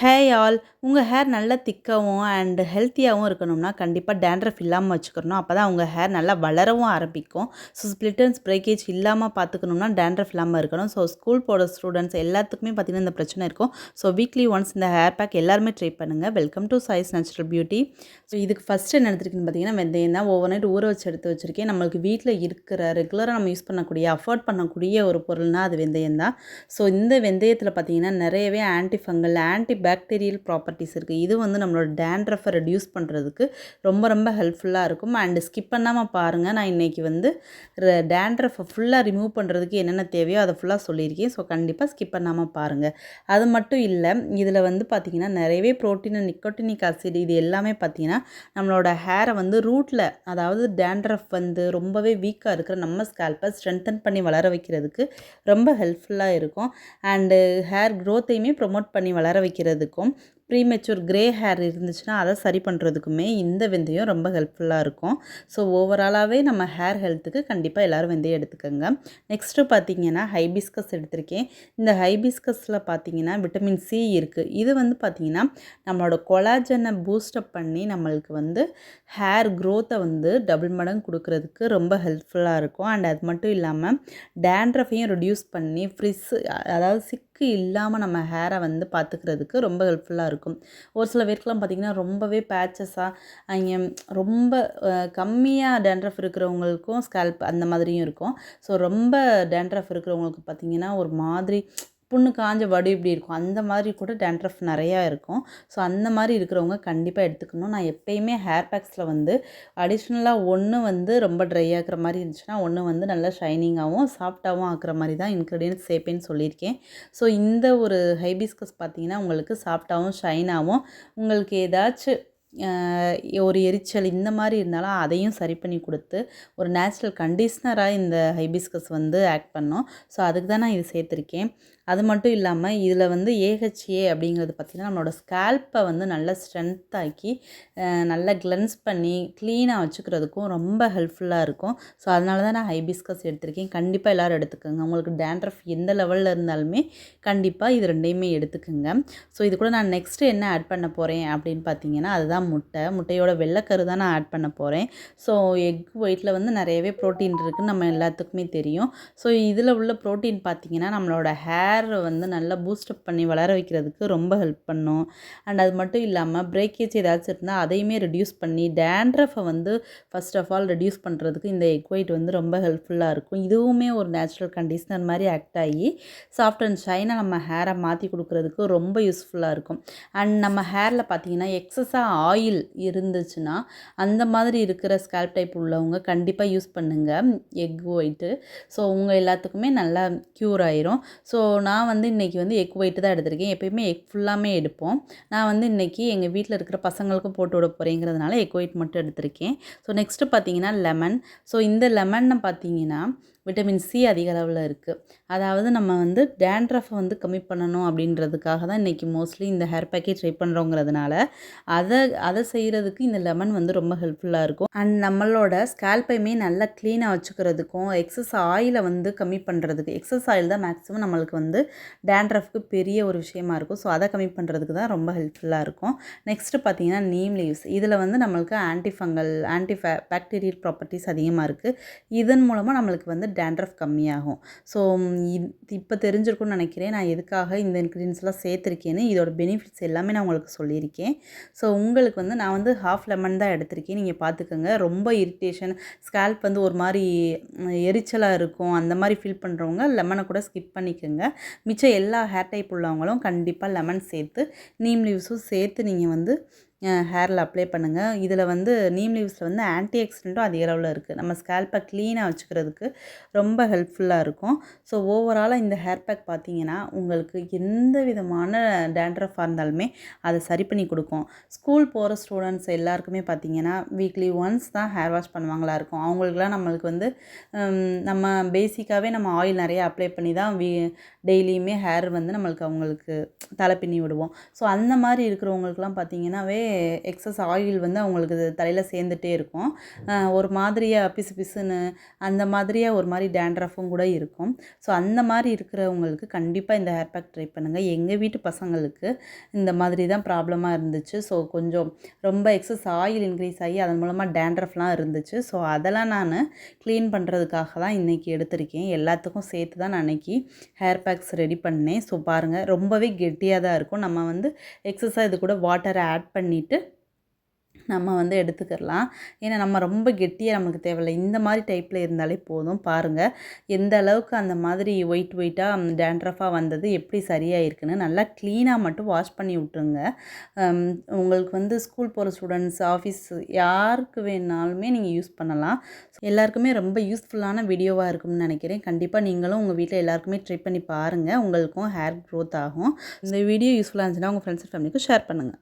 Hey all உங்கள் hair நல்லா திக்காகவும் and ஹெல்த்தியாகவும் இருக்கணும்னா கண்டிப்பாக டேண்ட்ரஃப் இல்லாமல் வச்சுக்கணும். அப்போ தான் உங்கள் ஹேர் நல்லா வளரவும் ஆரம்பிக்கும். ஸோ ஸ்ப்ளிட்டன்ஸ் பிரேக்கேஜ் இல்லாமல் பார்த்துக்கணும்னா டேண்ட்ரஃப் இல்லாமல் இருக்கணும். ஸோ ஸ்கூல் போகிற ஸ்டூடெண்ட்ஸ் எல்லாத்துக்குமே பார்த்திங்கன்னா இந்த பிரச்சனை இருக்கும். ஸோ வீக்லி ஒன்ஸ் இந்த ஹேர் பேக் எல்லாருமே ட்ரை பண்ணுங்கள் welcome to size natural beauty so இதுக்கு ஃபஸ்ட்டு என்ன எடுத்துருக்குன்னு பார்த்தீங்கன்னா வெந்தயம் தான் ஓவர் நைட் ஊற வச்சு எடுத்து வச்சுருக்கேன். நம்மளுக்கு வீட்டில் இருக்கிற ரெகுலராக நம்ம யூஸ் பண்ணக்கூடிய அஃபோர்ட் பண்ணக்கூடிய ஒரு பொருள்னால் அது வெந்தயம் தான் ஸோ இந்த வெந்தயத்தில் பார்த்தீங்கன்னா நிறையவே anti fungal anti bacterial properties இருக்குது இது வந்து நம்மளோட டேண்ட்ரஃபை ரெடியூஸ் பண்ணுறதுக்கு ரொம்ப ரொம்ப ஹெல்ப்ஃபுல்லாக இருக்கும். அண்டு ஸ்கிப் பண்ணாமல் பாருங்கள் நான் இன்றைக்கி வந்து டேண்ட்ரஃபை ஃபுல்லாக ரிமூவ் பண்ணுறதுக்கு என்னென்ன தேவையோ அதை ஃபுல்லாக சொல்லியிருக்கேன். ஸோ கண்டிப்பாக ஸ்கிப் பண்ணாமல் பாருங்கள் அது மட்டும் இல்லை இதில் வந்து பார்த்திங்கன்னா நிறையவே ப்ரோட்டீன் நிக்கோட்டினிக் ஆசிட் இது எல்லாமே பார்த்திங்கன்னா நம்மளோட ஹேரை வந்து ரூட்டில் அதாவது டேண்ட்ரஃப் வந்து ரொம்பவே வீக்காக இருக்கிற நம்ம ஸ்கேல்பை ஸ்ட்ரென்தன் பண்ணி வளர வைக்கிறதுக்கு ரொம்ப ஹெல்ப்ஃபுல்லாக இருக்கும். அண்டு ஹேர் க்ரோத்தையுமே ப்ரொமோட் பண்ணி வளர வைக்கிறது பண்ணுறதுக்கும் ப்ரீமெச்சூர் க்ரே ஹேர் இருந்துச்சுன்னா அதை சரி பண்ணுறதுக்குமே இந்த வெந்தயம் ரொம்ப ஹெல்ப்ஃபுல்லாக இருக்கும். ஸோ ஓவராலாகவே நம்ம ஹேர் ஹெல்த்துக்கு கண்டிப்பாக எல்லோரும் வெந்தயம் எடுத்துக்கோங்க. நெக்ஸ்ட்டு பார்த்தீங்கன்னா ஹைபிஸ்கஸ் எடுத்திருக்கேன். இந்த ஹைபிஸ்கஸில் பார்த்தீங்கன்னா விட்டமின் சி இருக்குது இது வந்து பார்த்திங்கன்னா நம்மளோட கொலாஜனை பூஸ்டப் பண்ணி நம்மளுக்கு வந்து ஹேர் க்ரோத்தை வந்து டபுள் மடங்கு கொடுக்கறதுக்கு ரொம்ப ஹெல்ப்ஃபுல்லாக இருக்கும். அண்ட் அது மட்டும் இல்லாமல் டேண்ட்ரஃபையும் ரிடியூஸ் பண்ணி ஃப்ரிஸ் அதாவது சிக் அழுக்கு இல்லாமல் நம்ம ஹேரை வந்து பார்த்துக்கிறதுக்கு ரொம்ப ஹெல்ப்ஃபுல்லாக இருக்கும். ஒரு சில பேருக்குலாம் பார்த்திங்கன்னா ரொம்பவே பேச்சஸாக அங்கே ரொம்ப கம்மியாக டேண்ட்ரஃப் இருக்கிறவங்களுக்கும் ஸ்கேல்ப் அந்த மாதிரியும் இருக்கும். ஸோ ரொம்ப டேண்ட்ரஃப் இருக்கிறவங்களுக்கு பார்த்திங்கன்னா ஒரு மாதிரி புண்ணு காஞ்ச வடு இப்படி இருக்கும். அந்த மாதிரி கூட டேண்ட்ரஃப் நிறையா இருக்கும். ஸோ அந்த மாதிரி இருக்கிறவங்க கண்டிப்பாக எடுத்துக்கணும். நான் எப்பயுமே ஹேர் பேக்ஸில் வந்து அடிஷ்னலாக ஒன்று வந்து ரொம்ப ட்ரை ஆகிற மாதிரி இருந்துச்சுன்னா ஒன்று வந்து நல்லா ஷைனிங்காகவும் சாஃப்டாகவும் ஆக்குற மாதிரி தான் இன்க்ரீடியன்ஸ் சேர்ப்பேன்னு சொல்லியிருக்கேன். ஸோ இந்த ஒரு ஹைபிஸ்கஸ் பார்த்தீங்கன்னா உங்களுக்கு சாஃப்டாகவும் ஷைனாகவும் உங்களுக்கு ஏதாச்சும் ஒரு எரிச்சல் இந்த மாதிரி இருந்தாலும் அதையும் சரி பண்ணி கொடுத்து ஒரு நேச்சுரல் கண்டிஷ்னராக இந்த ஹைபிஸ்கஸ் வந்து ஆக்ட் பண்ணோம். ஸோ அதுக்கு தான் நான் இது சேர்த்துருக்கேன். மட்டும் இல்லாமல் இதில் வந்து ஏஹெச்ஏ அப்படிங்கிறது பார்த்திங்கன்னா நம்மளோட ஸ்கேல்ப்பை வந்து நல்லா ஸ்ட்ரென்த்தாக்கி நல்லா கிளென்ஸ் பண்ணி க்ளீனாக வச்சுக்கிறதுக்கும் ரொம்ப ஹெல்ப்ஃபுல்லாக இருக்கும். ஸோ அதனால தான் நான் ஹைபிஸ்கஸ் எடுத்திருக்கேன். கண்டிப்பாக எல்லோரும் எடுத்துக்கோங்க. உங்களுக்கு டேண்ட்ரஃப் எந்த லெவலில் இருந்தாலுமே கண்டிப்பாக இது ரெண்டையுமே எடுத்துக்கோங்க. ஸோ இது கூட நான் நெக்ஸ்ட்டு என்ன ஆட் பண்ண போகிறேன் அப்படின்னு பார்த்தீங்கன்னா அதுதான் முட்டை. முட்டையோட வெள்ளைக்கரு தான் நான் ஆட் பண்ண போகிறேன் ஸோ எக் ஒயிட்டில் வந்து நிறையவே ப்ரோட்டீன் இருக்குதுன்னு நம்ம எல்லாத்துக்குமே தெரியும். ஸோ இதில் உள்ள ப்ரோட்டீன் பார்த்திங்கன்னா நம்மளோட ஹேர் ஹேரை வந்து நல்லா பூஸ்டப் பண்ணி வளர வைக்கிறதுக்கு ரொம்ப ஹெல்ப் பண்ணும். அண்ட் அது மட்டும் இல்லாமல் பிரேக்கேஜ் ஏதாச்சும் இருந்தால் அதையுமே ரெடியூஸ் பண்ணி டேண்ட்ரஃபை வந்து ஃபஸ்ட் ஆஃப் ஆல் ரெடியூஸ் பண்ணுறதுக்கு இந்த எக் ஒயிட் வந்து ரொம்ப ஹெல்ப்ஃபுல்லாக இருக்கும். இதுவுமே ஒரு நேச்சுரல் கண்டிஷனர் மாதிரி ஆக்ட் ஆகி சாஃப்ட் அண்ட் ஷைனாக நம்ம ஹேரை மாற்றி கொடுக்குறதுக்கு ரொம்ப யூஸ்ஃபுல்லாக இருக்கும். அண்ட் நம்ம ஹேரில் பார்த்தீங்கன்னா எக்ஸஸாக ஆயில் இருந்துச்சுன்னா அந்த மாதிரி இருக்கிற ஸ்கேல்ப் டைப் உள்ளவங்க கண்டிப்பாக யூஸ் பண்ணுங்கள் எக் ஒயிட்டு ஸோ உங்கள் எல்லாத்துக்குமே நல்லா க்யூர் ஆயிரும். ஸோ நான் நான் வந்து இன்றைக்கி வந்து எக் ஒயிட்டு தான் எடுத்திருக்கேன். எப்பயுமே எக் ஃபுல்லாமே எடுப்போம். நான் வந்து இன்றைக்கி எங்கள் வீட்டில் இருக்கிற பசங்களுக்கும் போட்டு விட போகிறேங்கிறதுனால எக் ஒயிட் மட்டும் எடுத்திருக்கேன். ஸோ நெக்ஸ்ட்டு பார்த்தீங்கன்னா லெமன் ஸோ இந்த லெமன் பார்த்தீங்கன்னா விட்டமின் சி அதிக அளவில் இருக்குது அதாவது நம்ம வந்து டேண்ட்ரஃபை வந்து கம்மி பண்ணணும் அப்படின்றதுக்காக தான் இன்றைக்கி மோஸ்ட்லி இந்த ஹேர் பேக்கே ட்ரை பண்ணுறோங்கிறதுனால அதை அதை செய்கிறதுக்கு இந்த லெமன் வந்து ரொம்ப ஹெல்ப்ஃபுல்லாக இருக்கும். அண்ட் நம்மளோட ஸ்கேல்பையுமே நல்லா க்ளீனாக வச்சுக்கிறதுக்கும் எக்ஸஸ் ஆயிலை வந்து கம்மி பண்ணுறதுக்கு எக்ஸஸ் ஆயில் தான் மேக்ஸிமம் நம்மளுக்கு வந்து டேண்ட்ரஃப்க்கு பெரிய ஒரு விஷயமா இருக்கும். ஸோ அதை கம்மி பண்ணுறதுக்கு தான் ரொம்ப ஹெல்ப்ஃபுல்லாக இருக்கும். நெக்ஸ்ட்டு பார்த்தீங்கன்னா நீம் லீவ்ஸ் இதில் வந்து நம்மளுக்கு anti fungal anti bacterial properties அதிகமாக இருக்குது இதன் மூலமாக நம்மளுக்கு வந்து டேண்ட்ரஃப் கம்மியாகும். ஸோ இப்போ தெரிஞ்சிருக்கும்னு நினைக்கிறேன். நான் எதுக்காக இந்த இன்க்ரீடியன்ஸ்லாம் சேர்த்துருக்கேன்னு இதோட பெனிஃபிட்ஸ் எல்லாமே நான் உங்களுக்கு சொல்லியிருக்கேன். ஸோ உங்களுக்கு வந்து நான் வந்து ஹாஃப் லெமன் தான் எடுத்திருக்கேன். நீங்கள் பார்த்துக்கோங்க ரொம்ப இரிட்டேஷன் ஸ்கேல்ப் வந்து ஒரு மாதிரி எரிச்சலாக இருக்கும். அந்த மாதிரி ஃபீல் பண்ணுறவங்க லெமனை கூட ஸ்கிப் பண்ணிக்கோங்க. மிச்சம் எல்லா ஹேர் டைப் உள்ளவங்களும் கண்டிப்பாக லெமன் சேர்த்து நீம் லீவ்ஸும் சேர்த்து நீங்கள் வந்து ஹேரில் அப்ளை பண்ணுங்கள் இதில் வந்து நீம் லீவ்ஸில் வந்து ஆன்டி ஆக்சிடெண்ட்டும் அதிக அளவில் இருக்குது நம்ம ஸ்கேல்பை க்ளீனாக வச்சுக்கிறதுக்கு ரொம்ப ஹெல்ப்ஃபுல்லாக இருக்கும். ஸோ ஓவராலாக இந்த ஹேர் பேக் பார்த்தீங்கன்னா உங்களுக்கு எந்த விதமான டேண்ட்ரஃபாக இருந்தாலுமே அதை சரி பண்ணி கொடுக்கும். ஸ்கூல் போகிற ஸ்டூடெண்ட்ஸ் எல்லாருக்குமே பார்த்தீங்கன்னா வீக்லி ஒன்ஸ் தான் ஹேர் வாஷ் பண்ணுவாங்களா இருக்கும். அவங்களுக்குலாம் நம்மளுக்கு வந்து நம்ம பேசிக்காகவே நம்ம ஆயில் நிறைய அப்ளை பண்ணி தான் வீ டெய்லியுமே ஹேர் வந்து நம்மளுக்கு அவங்களுக்கு தலை பின்னி விடுவோம். ஸோ அந்த மாதிரி இருக்கிறவங்களுக்குலாம் பார்த்தீங்கன்னாவே எக்ஸஸ் ஆயில் வந்து அவங்களுக்கு தலையில் சேர்ந்துட்டே இருக்கும். ஒரு மாதிரியாக பிசு பிசுன்னு அந்த மாதிரியாக ஒரு மாதிரி டேண்ட்ரஃபும் கூட இருக்கும். ஸோ அந்த மாதிரி இருக்கிறவங்களுக்கு கண்டிப்பாக இந்த ஹேர் பேக் ட்ரை பண்ணுங்கள் எங்கள் வீட்டு பசங்களுக்கு இந்த மாதிரி தான் ப்ராப்ளமாக இருந்துச்சு. ஸோ கொஞ்சம் ரொம்ப எக்ஸஸ் ஆயில் இன்க்ரீஸ் ஆகி அதன் மூலமாக டேண்ட்ரஃப்லாம் இருந்துச்சு. ஸோ அதெல்லாம் நான் க்ளீன் பண்ணுறதுக்காக தான் இன்றைக்கி எடுத்திருக்கேன். எல்லாத்துக்கும் சேர்த்து தான் நான் அன்றைக்கி ஹேர் பேக்ஸ் ரெடி பண்ணேன். ஸோ பாருங்கள் ரொம்பவே கெட்டியாக தான் இருக்கும். நம்ம வந்து எக்ஸஸாக இது கூட வாட்டரை ஆட் பண்ணி பண்ணிவிட்டு நம்ம வந்து எடுத்துக்கிடலாம் ஏன்னா நம்ம ரொம்ப கெட்டியாக நமக்கு தேவையில்லை. இந்த மாதிரி டைப்பில் இருந்தாலே போதும். பாருங்கள் எந்த அளவுக்கு அந்த மாதிரி ஒயிட் ஒயிட்டாக டேண்ட்ரஃபாக வந்தது எப்படி சரியாயிருக்குன்னு நல்லா க்ளீனாக மட்டும் வாஷ் பண்ணி விட்ருங்க உங்களுக்கு வந்து ஸ்கூல் போகிற ஸ்டூடெண்ட்ஸ் ஆஃபீஸ் யாருக்கு வேணாலுமே நீங்கள் யூஸ் பண்ணலாம். எல்லாருக்குமே ரொம்ப யூஸ்ஃபுல்லான வீடியோவாக இருக்கும்னு நினைக்கிறேன். கண்டிப்பாக நீங்களும் உங்கள் வீட்டில் எல்லாருக்குமே ட்ரை பண்ணி பாருங்கள் உங்களுக்கும் ஹேர் க்ரோத் ஆகும். இந்த வீடியோ யூஸ்ஃபுல்லாக இருந்துச்சுன்னா உங்கள் ஃப்ரெண்ட்ஸ் ஃபேமிலிக்கும் ஃபேமிலிக்கு ஷேர் பண்ணுங்கள்